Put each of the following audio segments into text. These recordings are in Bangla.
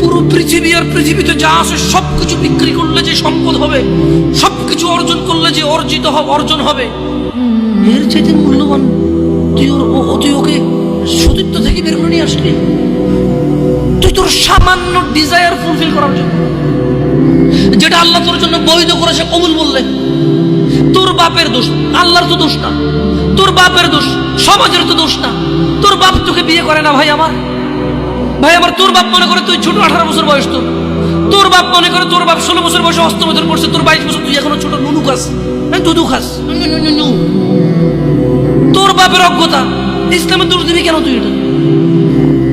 পুরো পৃথিবী আর পৃথিবীতে যা আছে সবকিছু বিক্রি করলে যে সম্পদ হবে, সবকিছু অর্জন করলে যে অর্জিত হবে অর্জন হবে, এর চাইতে মূল্যবান তুই ওর ওকে থেকে বের করে নিয়ে আসলি? তুই তোর সামান্য ডিজায়ার ফুলফিল করার জন্য। যেটা আল্লাহ তোর জন্য বৈধ করেছে কবুল বললে, তোর বাপের দোষ আল্লাহর তো দোষ না, তোর বাপের দোষ, সমাজের তো দোষ না, তোর বাপ তোকে বিয়ে করে না ভাই আমার? ভাই, আমার তোর বাপ মনে করে তুই ছোট আঠারো বছর বয়স তোর। তোর বাপ মনে করে তোর বাপ ষোলো বছর বয়সে অস্তমোদন করছে, তোর বাইশ বছর তুই এখনও ছোট, নুনু খাস। হ্যাঁ দুধু খাস। তোর বাপের অজ্ঞতা, ইসলামের দোষ দিবি কেন তুই এটা?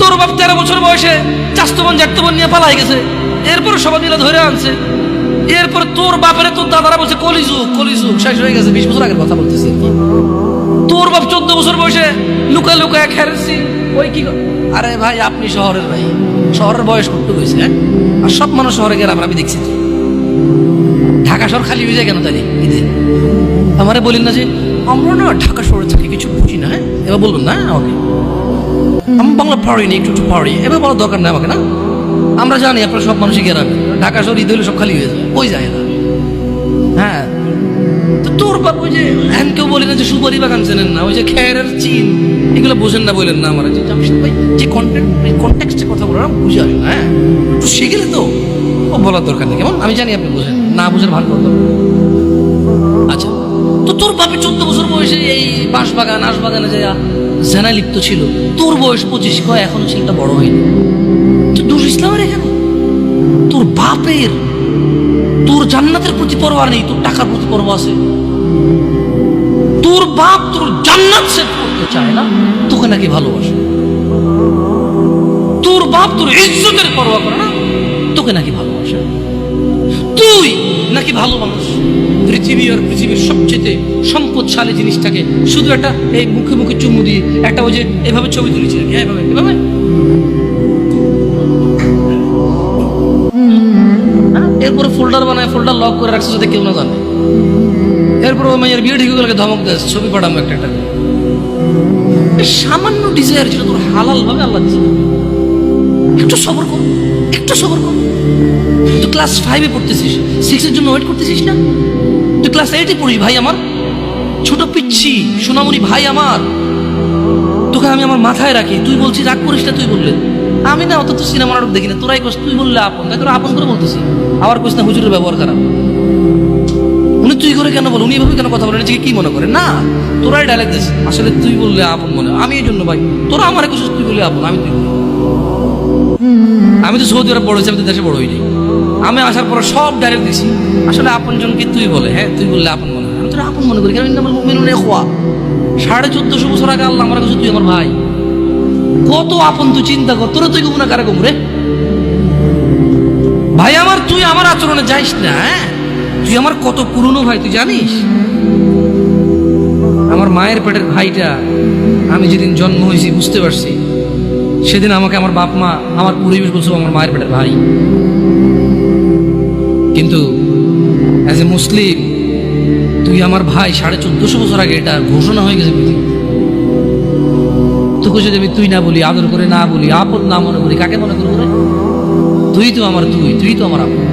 তোর বাপ তেরো বছর বয়সে চাস্তবন জাতবন নিয়ে পালাই গেছে এরপর সবাই মিলে ধরে আনছে। এরপর তোর বাপের তোর দাদারা বলছে, কলিযুগ কলিযুগ, শেষ হয়ে গেছে, বিশ বছর আগের কথা বলতেছে। তোর বাপ চোদ্দ বছর বয়সে লুকা লুকা খেলছি ওই কি আরে ভাই, আপনি শহরের ভাই। শহরের বয়স করতে হয়েছে হ্যাঁ? আর সব মানুষ শহরে গেলাম আমি দেখছি। তো। ঢাকা শহর খালি হয়ে যায় কেন তাই ঈদে আমারে বলেন না যে, আমরা না ঢাকা শহরে থাকি কিছু বুঝি না হ্যাঁ? এবার বলবেন না আমাকে? আমি বাংলা পারি না, একটু একটু পারি। এবার বলার দরকার নেই আমাকে, না? আমরা জানি আপনার সব মানুষই গ্রামে ঢাকা শহর ঈদ হলে সব খালি হয়ে যায়। ওই যায় না। হ্যাঁ? তোর বাপ ওই যে, হ্যান কেউ বলে না যে সুপারি বাগান চেনেন না, ওই যে খেয়ারের চিন, এগুলো বোঝেন না বলেন না আমার যে জামশেদ ভাই, যে কন্টেন্ট কন্টেক্সটে কথা বলে বুঝে আসে না হ্যাঁ? একটু শিখেলে তো, ও বলার দরকার নেই, কেমন? আমি জানি আপনি বোঝেন, না বুঝেন ভালো কথা আচ্ছা তো তোর বাপে চোদ্দ বছর বয়সে এই বাঁশ বাগান আশ বাগানে যায় জেনা লিপ্ত ছিল, তোর বয়স পঁচিশ, কয়, এখনও ছেলেটা বড় হয়নি। তো দোষ ইসলামের এখানে? তোর বাপের তোর জান্নাতের প্রতি পরোয়া নেই তোর টাকার প্রতি পরোয়া আছে। তোর বাপ তোর জান্নাত সেট করতে চায় না তোকে নাকি ভালোবাসে। তোর বাপ তোর ইজ্জতের পরোয়া করে না তোকে নাকি ভালোবাসে। তুই নাকি ভালো মানুষ। পৃথিবী আর পৃথিবীর সবচেয়ে সম্পদশালী জিনিসটাকে শুধু একটা এই মুখে মুখে চুমু দিয়ে একটা ওই যে এভাবে ছবি তুলেছি নাকি হ্যাঁ, এভাবে এভাবে? এরপরে ফোল্ডার বানায় ফোল্ডার লক করে রাখছে যাতে কেউ না জানে। এরপর ওই মাইয়ের বিয়ে ঠিক গেলে ধমক দেয়, ছবি পাঠাবো একটা একটা সামান্য ডিজায়ার যেটা তোর হালাল ভাবে আল্লাহ দিয়েছে একটু সবর কর, একটু সবর কর। তুই ক্লাস ফাইভে পড়তেছিস সিক্সের জন্য ওয়েট করতেছিস না? তুই ক্লাস এইটে পড়িস, ভাই আমার। ছোট পিচ্ছি সোনামণি ভাই আমার। তোকে আমি আমার মাথায় রাখি, তুই বলছিস, রাগ করিস না, তুই বললে। আমি না অত তো সিনেমা নাটক দেখি না। তোরাই কস তুই বললে আপন। তাই তোরা আপন করে বলতেছি। আবার কইস না, হুজুরের ব্যবহার খারাপ। উনি তুই করে কেন বল? উনি এভাবে কেন কথা বলেন নিজেকে কি মনে করে? না, তোরাই ডায়লগ দিস। আসলে তুই বললে আপন মনে আমি এই জন্য ভাই, তোরা আমার কইছিস তুই বললে আপন, আমি তুই বলি। আমি তো সৌদি আরব বড় হয়েছি, আমি তো দেশে বড় হইনি আমি আসার পর সব ডাইরেক্ট দিছি। আসলে আপন জনকে তুই বলে? হ্যাঁ তুই বললে আপন মনে। আমি তোরা আপন মনে করি। কারণ ইন্নামাল মুমিনুনা ইখওয়া। সাড়ে চোদ্দশো বছর আগে আল্লাহ আমার কাছে, তুই আমার ভাই। কত আপন তুই চিন্তা কর, তোরা তুই গুমনা কারে গুমরে ভাই আমার, তুই আমার আচরণে যাইস না হ্যাঁ? তুই আমার কত পুরনো ভাই, তুই জানিস? আমার মায়ের পেটের ভাইটা আমি যেদিন জন্ম হয়েছি বুঝতে পারছি, সেদিন আমাকে আমার বাপ মা আমার পরিবেশ বলছিল আমার মায়ের পেটের ভাই। কিন্তু অ্যাজ এ মুসলিম তুই আমার ভাই সাড়ে চোদ্দশো বছর আগে এটা ঘোষণা হয়ে গেছে পৃথিবীতে। তোকে যদি আমি তুই না বলি, আদর করে না বলি আপদ না মনে করি, কাকে মনে করব তুই তো আমার তুই তুই তো আমার আপন।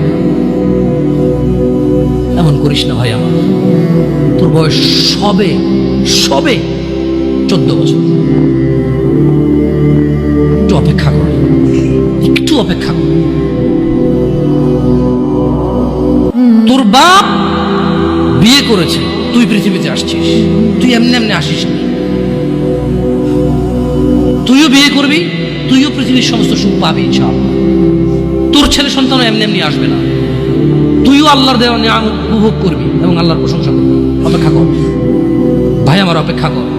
এমন করিস না ভাই আমার। তোর বয়স সবে সবে চোদ্দ বছর। একটু অপেক্ষা কর। একটু অপেক্ষা কর। তোর বাপ বিয়ে করেছে, তুই পৃথিবীতে আসছিস। তুই এমনি এমনি আসিস নি। তুইও বিয়ে করবি, তুইও পৃথিবীর সমস্ত সুখ পাবি, ইনশাআল্লাহ। তোর ছেলে সন্তান এমনি এমনি আসবে না। তুইও আল্লাহর দেওয়া নিয়ামত উপভোগ করবি এবং আল্লাহর প্রশংসা করবি। অপেক্ষা কর। ভাই, আমার অপেক্ষা কর।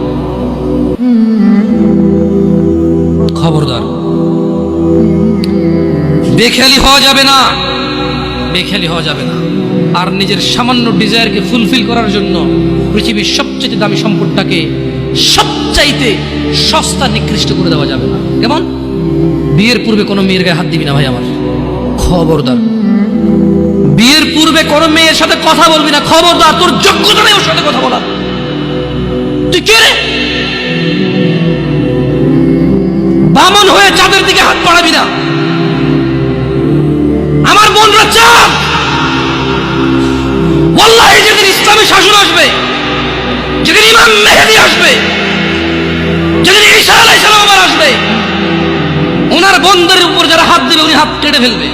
খবরদার। বেখেয়ালি হওয়া যাবে না। বেখেয়ালি হওয়া যাবে না। আর নিজের সামান্য ডিজায়ারকে ফুলফিল করার জন্য পৃথিবীর সবচেয়ে দামি সম্পদটাকে সবচাইতে সস্তা নিকৃষ্ট করে দেওয়া যাবে না। কেমন? বিয়ের পূর্বে কোনো মেয়ের গায়ে হাত দিবি না ভাই আমার। খবরদার। বিয়ের পূর্বে কোনো মেয়ের সাথে কথা বলবি না। খবরদার, তোর যোগ্যতা নেই ওর সাথে কথা বলার। তুই কে রে? বামন হয়ে চাঁদের দিকে হাত বাড়াবি না। আমার বোনরা চাঁদ ওয়াল্লাহি যেদিন ইসলামী শাসন আসবে যেদিন ইমাম মেহেদি আসবে যেদিন ঈসা আলাইহিস সালাম আবার আসবে ওনার বন্ধের উপর যারা হাত দেবে, উনি হাত কেটে ফেলবে।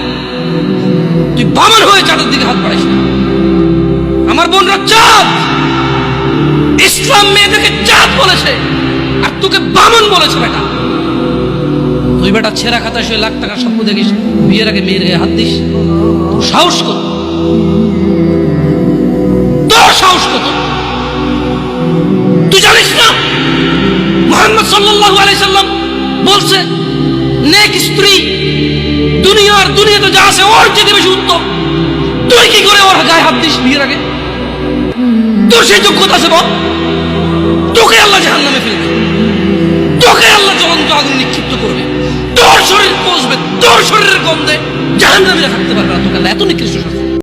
তুই বামন হয়ে চাঁদের দিকে হাত বাড়াইস আমার বোনরা চাঁদ ইসলাম মেয়েদেরকে চাঁদ বলেছে, আর তোকে বামন বলেছে বেটা। তুই বেটা ছেঁড়া খাতায় শুয়ে লাখ টাকার স্বপ্ন দেখিস, বিয়ের আগে মেয়ের গায়ে হাত দিস। তোর সাহস কত? তোর সাহস কত? সাল্লাল্লাহু আলাইহি সাল্লাম বলছে, নেক স্ত্রী, দুনিয়ার দুনিয়াতে যা আছে ওর চেয়ে বেশি উত্তম। তুই কি করে ওর গায়ে হাত দিস বিয়ের আগে? তোর সেই যোগ্যতা আছে বল। তোকে আল্লাহ জাহান্নামে ফেলবে তোকে আল্লাহ জ্বলন্ত আগুন নিক্ষিপ্ত করবে। তোর শরীর পচবে, তোর শরীরের গন্ধে জাহান্নামীরা থাকতে পারবে না। তোকে আল্লাহ এত নিকৃষ্ট শাস্তি।